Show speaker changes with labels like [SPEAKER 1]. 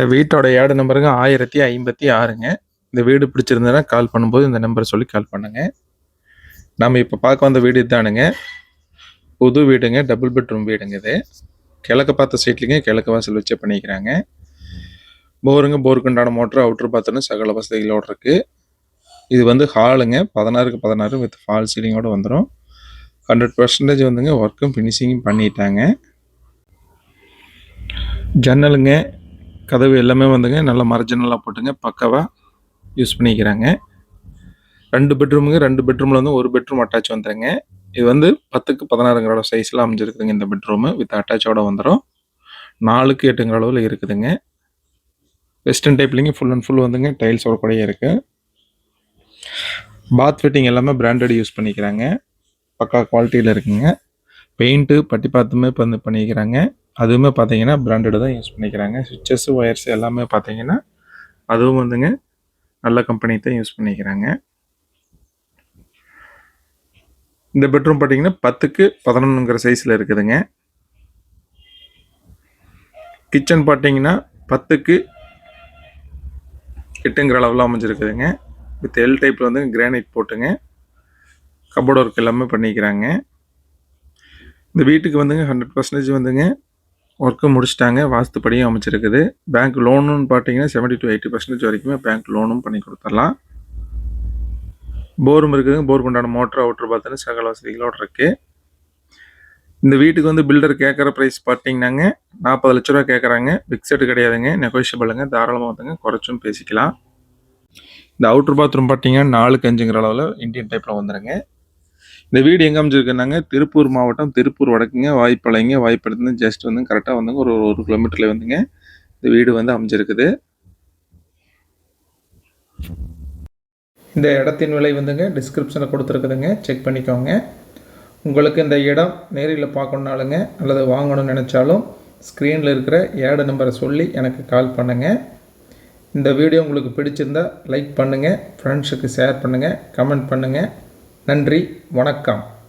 [SPEAKER 1] இந்த வீட்டோட ஏடு நம்பருங்க? ஆயிரத்தி ஐம்பத்தி ஆறுங்க. இந்த வீடு பிடிச்சிருந்ததுன்னா கால் பண்ணும்போது இந்த நம்பரை சொல்லி கால் பண்ணுங்க. நம்ம இப்போ பார்க்க வந்த வீடு இதானுங்க. புது வீடுங்க டபுள் பெட்ரூம் வீடுங்க இது. கிழக்கு பார்த்த சைட்லிங்க கிழக்கு வாசல் வச்சே பண்ணிக்கிறாங்க. போருங்க போருக்குண்டான மோட்ரு அவுட்ரு பாத்ரூம் சகல வசதிகளோடு இருக்கு. இது வந்து ஹாலுங்க பதினாறுக்கு பதினாறு வித் ஃபால் சீலிங்கோட வந்துடும் ஹண்ட்ரட் பர்சன்டேஜ் வந்துங்க ஒர்க்கும் ஃபினிஷிங்கும் பண்ணிட்டாங்க. ஜன்னலுங்க கதவு எல்லாமே வந்துங்க. நல்லா மரஜனலாக போட்டுங்க. பக்காவாக யூஸ் பண்ணிக்கிறாங்க. ரெண்டு பெட்ரூமுங்க ரெண்டு பெட்ரூமில் வந்து ஒரு பெட்ரூம் அட்டாச் வந்துடுங்க இது வந்து பத்துக்கு பதினாறுங்கிற சைஸில் அமைஞ்சிருக்குதுங்க இந்த பெட்ரூமு வித் அட்டாச்சோட வந்துடும் நாலுக்கு எட்டுங்கிற அளவில் இருக்குதுங்க. வெஸ்டர்ன் டைப்லிங்க ஃபுல் அண்ட் ஃபுல் வந்துங்க. டைல்ஸ் கூடயே இருக்குது பாத் ஃபிட்டிங் எல்லாமே பிராண்டட் யூஸ் பண்ணிக்கிறாங்க. பக்கா குவாலிட்டியில் இருக்குங்க. பெயிண்ட்டு பட்டி பார்த்துமே வந்து பண்ணிக்கிறாங்க. அதுவுமே பார்த்தீங்கன்னா பிராண்டடு தான் யூஸ் பண்ணிக்கிறாங்க. சுவிச்சஸ் ஒயர்ஸ் எல்லாமே பார்த்தீங்கன்னா அதுவும் வந்துங்க நல்ல கம்பெனி தான் யூஸ் பண்ணிக்கிறாங்க. இந்த பெட்ரூம் பார்த்தீங்கன்னா பத்துக்கு பதினொன்றுங்கிற சைஸில் இருக்குதுங்க. கிச்சன் பார்த்தீங்கன்னா பத்துக்கு எட்டுங்கிற அளவில் அமைஞ்சிருக்குதுங்க. வித் எல் டைப்பில் வந்து கிரானைட் போட்டுங்க. கபோர்ட் ஒர்க் எல்லாமே பண்ணிக்கிறாங்க. இந்த வீட்டுக்கு வந்துங்க ஹண்ட்ரட் பர்சன்டேஜ் வந்துங்க. ஒர்க்கு முடிச்சிட்டாங்க வாஸ்துப்படியும் அமைச்சிருக்குது பேங்க் லோனுன்னு பார்த்தீங்கன்னா செவன்ட்டி டு எயிட்டி பர்சன்டேஜ் வரைக்குமே பேங்க் லோனும் பண்ணி கொடுத்துடலாம். போரும் இருக்குதுங்க போருக்கு உண்டான மோட்டர் அவுட்ரு பார்த்தோன்னா சகல வசதிகளோடு இருக்குது இந்த வீட்டுக்கு வந்து பில்டர் கேட்குற ப்ரைஸ் பார்த்தீங்கன்னாங்க நாற்பது லட்ச ரூபா கேட்குறாங்க ஃபிக்ஸடு கிடையாதுங்க. நெகோஷியபிளுங்க தாராளமாக வந்துங்க குறைச்சும் பேசிக்கலாம். இந்த அவுட்ரு பாத்ரூம் பார்த்தீங்கன்னா நாலுக்கு அஞ்சுங்கிற அளவில் இந்தியன் டைப்பில் வந்துடுங்க இந்த வீடு எங்கே அமைஞ்சிருக்குன்னாங்க? திருப்பூர் மாவட்டம் திருப்பூர் வடக்குங்க வாய்ப்பாளையங்க வாய்ப்படுத்துங்க ஜஸ்ட் வந்து கரெக்டாக வந்துங்க ஒரு ஒரு கிலோமீட்டரில் வந்துங்க இந்த வீடு வந்து அமைஞ்சிருக்குது. இந்த இடத்தின் விலை வந்துங்க டிஸ்கிரிப்ஷனில் கொடுத்துருக்குதுங்க. செக் பண்ணிக்கோங்க. உங்களுக்கு இந்த இடம் நேரில் பார்க்கணுனாலுங்க அல்லது வாங்கணும்னு நினச்சாலும் ஸ்க்ரீனில் இருக்கிற ஏடு நம்பரை சொல்லி எனக்கு கால் பண்ணுங்கள் இந்த வீடியோ உங்களுக்கு பிடிச்சிருந்தா லைக் பண்ணுங்கள் ஃப்ரெண்ட்ஸுக்கு ஷேர் பண்ணுங்கள் கமெண்ட் பண்ணுங்கள் நன்றி வணக்கம்.